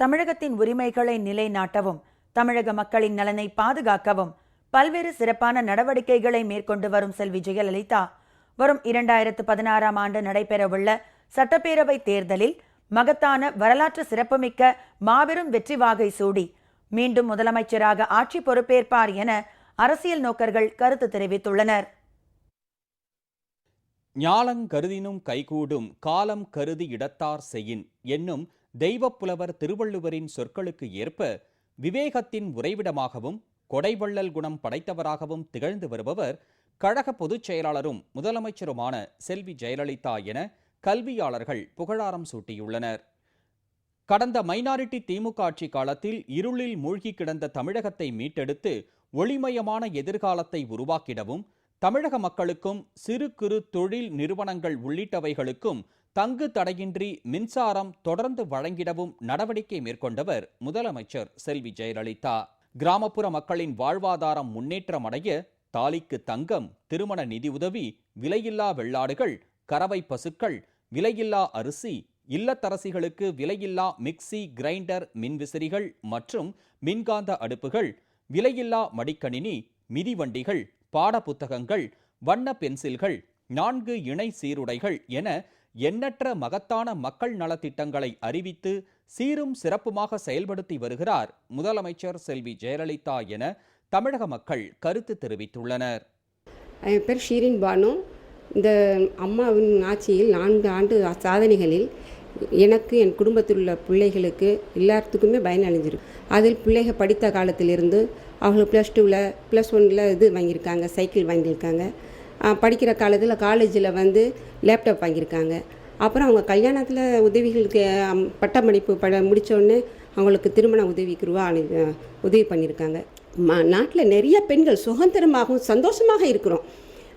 தமிழகத்தின் உரிமைகளை நிலைநாட்டவும் தமிழக மக்களின் நலனை பாதுகாக்கவும் பல்வேறு சிறப்பான நடவடிக்கைகளை மேற்கொண்டு வரும் செல்வி ஜெயலலிதா வரும் இரண்டாயிரத்து பதினாறாம் ஆண்டு நடைபெறவுள்ள சட்டப்பேரவை தேர்தலில் மகத்தான வரலாற்று சிறப்புமிக்க மாபெரும் வெற்றி வாகை சூடி மீண்டும் முதலமைச்சராக ஆட்சி பொறுப்பேற்பார் என அரசியல் நோக்கர்கள் கருத்து தெரிவித்துள்ளனர். ஞாலங் கருதினும் கைகூடும் காலம் கருதி இடத்தார் செய்யின் என்னும் தெய்வப்புலவர் திருவள்ளுவரின் சொற்களுக்கு ஏற்ப விவேகத்தின் உறைவிடமாகவும் கொடைவள்ளல் குணம் படைத்தவராகவும் திகழ்ந்து வருபவர் கழக பொதுச் செயலாளரும் முதலமைச்சருமான செல்வி ஜெயலலிதா என கல்வியாளர்கள் புகழாரம் சூட்டியுள்ளனர். கடந்த மைனாரிட்டி திமுக ஆட்சி காலத்தில் இருளில் மூழ்கி கிடந்த தமிழகத்தை மீட்டெடுத்து ஒளிமயமான எதிர்காலத்தை உருவாக்கிடவும் தமிழக மக்களுக்கும் சிறு குறு தொழில் நிறுவனங்கள் உள்ளிட்டவைகளுக்கும் தங்கு தடையின்றி மின்சாரம் தொடர்ந்து வழங்கிடவும் நடவடிக்கை மேற்கொண்டவர் முதலமைச்சர் செல்வி ஜெயலலிதா. கிராமப்புற மக்களின் வாழ்வாதாரம் முன்னேற்றம் அடைய தாலிக்கு தங்கம் திருமண நிதியுதவி விலையில்லா வெள்ளாடுகள் கறவை பசுக்கள் விலையில்லா அரிசி இல்லத்தரசிகளுக்கு விலையில்லா மிக்ஸி கிரைண்டர் மின்விசிறிகள் மற்றும் மின்காந்த அடுப்புகள் விலையில்லா மடிக்கணினி மிதிவண்டிகள் பாடப்புத்தகங்கள் வண்ண பென்சில்கள் நான்கு இணை சீருடைகள் என எண்ணற்ற மகத்தான மக்கள் நலத்திட்டங்களை அறிவித்து சீரும் சிறப்புமாக செயல்படுத்தி வருகிறார் முதலமைச்சர் செல்வி ஜெயலலிதா என தமிழக மக்கள் கருத்து தெரிவித்துள்ளனர். என் பேர் ஷீரின் பானு. இந்த அம்மாவின் ஆட்சியில் நான்கு ஆண்டு சாதனைகளில் எனக்கு என் குடும்பத்தில் உள்ள பிள்ளைகளுக்கு எல்லாத்துக்குமே பயனடைஞ்சிருக்கு அதில் பிள்ளைகள் படித்த காலத்திலிருந்து அவங்க ப்ளஸ் டூவில் ப்ளஸ் ஒனில் இது வாங்கியிருக்காங்க சைக்கிள் வாங்கியிருக்காங்க. படிக்கிற காலத்தில் காலேஜில் வந்து லேப்டாப் வாங்கியிருக்காங்க. அப்புறம் அவங்க கல்யாணத்தில் உதவிகளுக்கு பட்டமளிப்பு பட முடிச்ச அவங்களுக்கு திருமண உதவிக்கு ரூபா அனு உதவி பண்ணியிருக்காங்க. மா நாட்டில் நிறைய பெண்கள் சுதந்திரமாகவும் சந்தோஷமாக இருக்கிறோம்.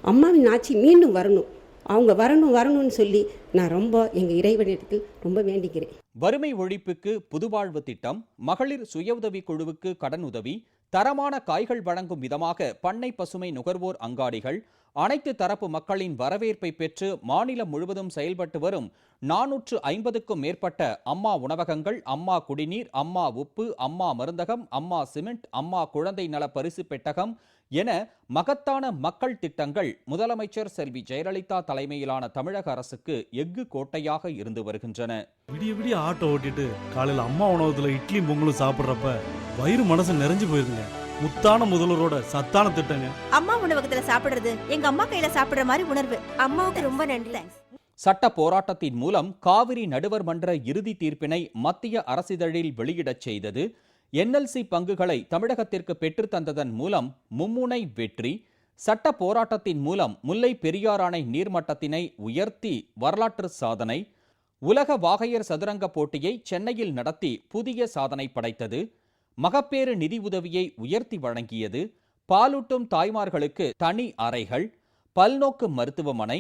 அம்மாவின் ஆட்சி மீண்டும் வரணும். அவங்க வரணும் வரணும்னு சொல்லி நான் ரொம்ப எங்கள் இறைவனிடத்தில் ரொம்ப வேண்டிக்கிறேன். வறுமை ஒழிப்புக்கு புதுவாழ்வு திட்டம் மகளிர் சுய உதவி குழுவுக்கு கடன் உதவி தரமான காய்கள் வழங்கும் விதமாக பண்ணை பசுமை நுகர்வோர் அங்காடிகள் அனைத்து தரப்பு மக்களின் வரவேற்பை பெற்று மாநிலம் முழுவதும் செயல்பட்டு வரும் நானூற்று ஐம்பதுக்கும் மேற்பட்ட அம்மா உணவகங்கள் அம்மா குடிநீர் அம்மா உப்பு அம்மா மருந்தகம் அம்மா சிமெண்ட் அம்மா குழந்தை நல பரிசு பெட்டகம் என மகத்தான மக்கள் திட்டங்கள் முதலமைச்சர் செல்வி ஜெயலலிதா தலைமையிலான தமிழக அரசுக்கு எஃகு கோட்டையாக இருந்து வருகின்றன. விடிய விடிய ஆட்டோ ஓட்டிட்டு காலையில் அம்மா உணவகத்தில் இட்லி பொங்கலும் சாப்பிட்றப்ப வயிறு மனசு நிறைஞ்சு போயிருங்க முத்தான முதல்வரோட சத்தான திட்டங்க. அம்மா உணவகத்துல சாப்பிடுறது எங்க அம்மா கையில சாப்பிடுற மாதிரி உணர்வு. அம்மாவுக்கு ரொம்ப நன்றி. சட்ட போராட்டத்தின் மூலம் காவிரி நடுவர் மன்ற இறுதி தீர்ப்பினை மத்திய அரசிதழில் வெளியிடச் செய்தது என்எல்சி பங்குகளை தமிழகத்திற்கு பெற்றுத் தந்ததன் மூலம் மும்முனை வெற்றி சட்ட போராட்டத்தின் மூலம் முல்லை பெரியார் அணை நீர்மட்டத்தினை உயர்த்தி வரலாற்று சாதனை உலக வாகையர் சதுரங்க போட்டியை சென்னையில் நடத்தி புதிய சாதனை படைத்தது மகப்பேறு நிதி உதவியை உயர்த்தி வழங்கியது பாலூட்டும் தாய்மார்களுக்கு தனி அறைகள் பல்நோக்கு மருத்துவமனை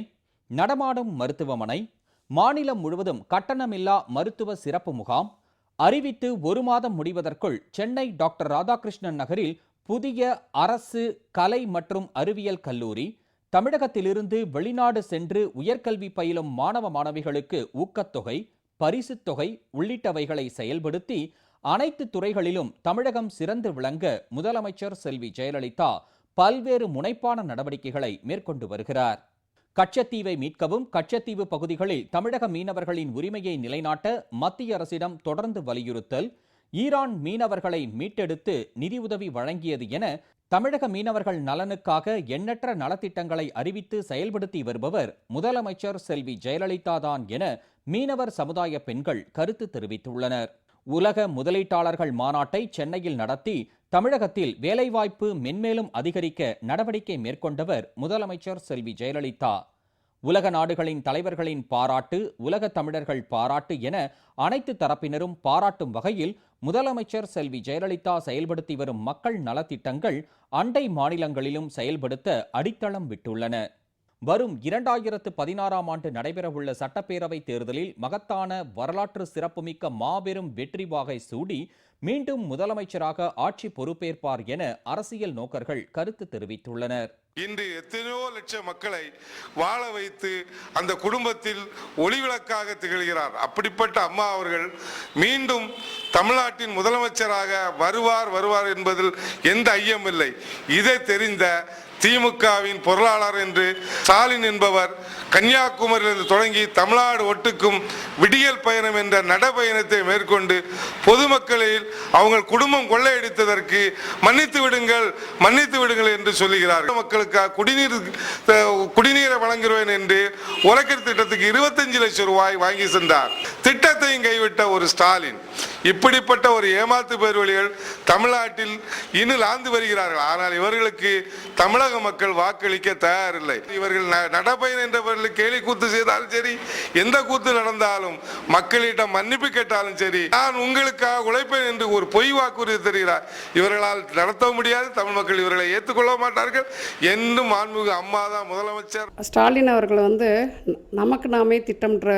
நடமாடும் மருத்துவமனை மாநிலம் முழுவதும் கட்டணமில்லா மருத்துவ சிறப்பு முகாம் அறிவித்து ஒரு மாதம் முடிவதற்குள் சென்னை டாக்டர் ராதாகிருஷ்ணன் நகரில் புதிய அரசு கலை மற்றும் அறிவியல் கல்லூரி தமிழகத்திலிருந்து வெளிநாடு சென்று உயர்கல்வி பயிலும் மாணவ மாணவிகளுக்கு ஊக்கத்தொகை பரிசுத் தொகை உள்ளிட்டவைகளை செயல்படுத்தி அனைத்து துறைகளிலும் தமிழகம் சிறந்து விளங்க முதலமைச்சர் செல்வி ஜெயலலிதா பல்வேறு முனைப்பான நடவடிக்கைகளை மேற்கொண்டு வருகிறார். கச்சத்தீவை மீட்கவும் கச்சத்தீவு பகுதிகளில் தமிழக மீனவர்களின் உரிமையை நிலைநாட்ட மத்திய அரசிடம் தொடர்ந்து வலியுறுத்தல் ஈரான் மீனவர்களை மீட்டெடுத்து நிதியுதவி வழங்கியது என தமிழக மீனவர்கள் நலனுக்காக எண்ணற்ற நலத்திட்டங்களை அறிவித்து செயல்படுத்தி வருபவர் முதலமைச்சர் செல்வி ஜெயலலிதா தான் என மீனவர் சமுதாய பெண்கள் கருத்து தெரிவித்துள்ளனர். உலக முதலீட்டாளர்கள் மாநாட்டை சென்னையில் நடத்தி தமிழகத்தில் வேலைவாய்ப்பு மென்மேலும் அதிகரிக்க நடவடிக்கை மேற்கொண்டவர் முதலமைச்சர் செல்வி ஜெயலலிதா. உலக நாடுகளின் தலைவர்களின் பாராட்டு உலக தமிழர்கள் பாராட்டு என அனைத்து தரப்பினரும் பாராட்டும் வகையில் முதலமைச்சர் செல்வி ஜெயலலிதா செயல்படுத்தி வரும் மக்கள் நலத்திட்டங்கள் அண்டை மாநிலங்களிலும் செயல்படுத்த அடித்தளம் விட்டுள்ளன. வரும் இரண்டாயிரத்து பதினாறாம் ஆண்டு நடைபெறவுள்ள சட்டப்பேரவை தேர்தலில் மகத்தான வரலாற்று சிறப்புமிக்க மாபெரும் வெற்றி வாகை சூடி மீண்டும் முதலமைச்சராக ஆட்சி பொறுப்பேற்பார் என அரசியல் நோக்கர்கள் கருத்து தெரிவித்துள்ளனர். இன்று எத்தனையோ லட்சம் மக்களை வாழ வைத்து அந்த குடும்பத்தில் ஒளிவிளக்காக திகழ்கிறார். அப்படிப்பட்ட அம்மா அவர்கள் மீண்டும் தமிழ்நாட்டின் முதலமைச்சராக வருவார் வருவார் என்பதில் எந்த ஐயமில்லை இதை தெரிந்த திமுகவின் பொருளாளர் என்று ஸ்டாலின் என்பவர் கன்னியாகுமரியிலிருந்து தொடங்கி தமிழ்நாடு ஒட்டுக்கும் விடியல் பயணம் என்ற நடைபயணத்தை மேற்கொண்டு பொதுமக்களில் அவங்க குடும்பம் கொள்ளையடித்ததற்கு மன்னித்து விடுங்கள் மன்னித்து விடுங்கள் என்று சொல்லுகிறார் மக்களுக்கு குடிநீர் குடிநீரை வழங்குவேன் என்று உலகர் திட்டத்துக்கு இருபத்தஞ்சு லட்சம் ரூபாய் வாங்கி சென்றார். திட்டத்தையும் கைவிட்ட ஒரு ஸ்டாலின். இப்படிப்பட்ட ஒரு ஏமாத்து பேர்வழிகள் தமிழ்நாட்டில் இன்னும் லாந்து வருகிறார்கள். ஆனால் இவர்களுக்கு தமிழக மக்கள் வாக்களிக்க தயாரில்லை. இவர்கள் நடப்பயன் என்றவர்கள் கேலி கூத்து செய்தாலும் சரி எந்த கூத்து நடந்தாலும் மக்களிடம் மன்னிப்பு கேட்டாலும் சரி நான் உங்களுக்காக உழைப்பேன் என்று ஒரு பொய் வாக்குறுதி தருகிறார். இவர்களால் நடத்த முடியாது தமிழ் மக்கள் இவர்களை ஏற்றுக்கொள்ள மாட்டார்கள். என்றும் மாண்புமிகு அம்மா தான் முதலமைச்சர். ஸ்டாலின் அவர்கள் வந்து நமக்கு நாமே திட்டம்ன்ற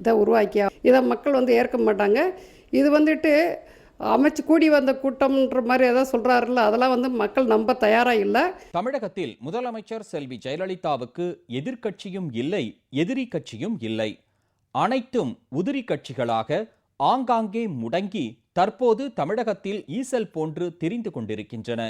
இதை உருவாக்கி இதை மக்கள் வந்து ஏற்க மாட்டாங்க. இது வந்துட்டு அமைச்சு கூடி வந்த கூட்டம்ன்ற மாதிரி ஏதோ சொல்கிறாருல்ல அதெல்லாம் வந்து மக்கள் நம்ப தயாராக இல்லை. தமிழகத்தில் முதலமைச்சர் செல்வி ஜெயலலிதாவுக்கு எதிர்க்கட்சியும் இல்லை எதிரி கட்சியும் இல்லை. அனைத்தும் உதிரி கட்சிகளாக ஆங்காங்கே முடங்கி தற்போது தமிழகத்தில் ஈசல் போன்று திரிந்து கொண்டிருக்கின்றன.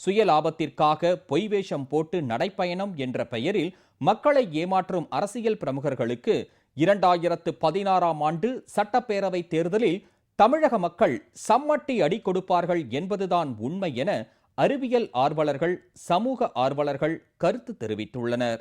சுய லாபத்திற்காக பொய் வேஷம் போட்டு நடைப்பயணம் என்ற பெயரில் மக்களை ஏமாற்றும் அரசியல் பிரமுகர்களுக்கு இரண்டாயிரத்து பதினாறாம் ஆண்டு சட்டப்பேரவை தேர்தலில் தமிழக மக்கள் சம்மட்டி அடி கொடுப்பார்கள் என்பதுதான் உண்மை என அறிவியல் ஆர்வலர்கள் சமூக ஆர்வலர்கள் கருத்து தெரிவித்துள்ளனர்.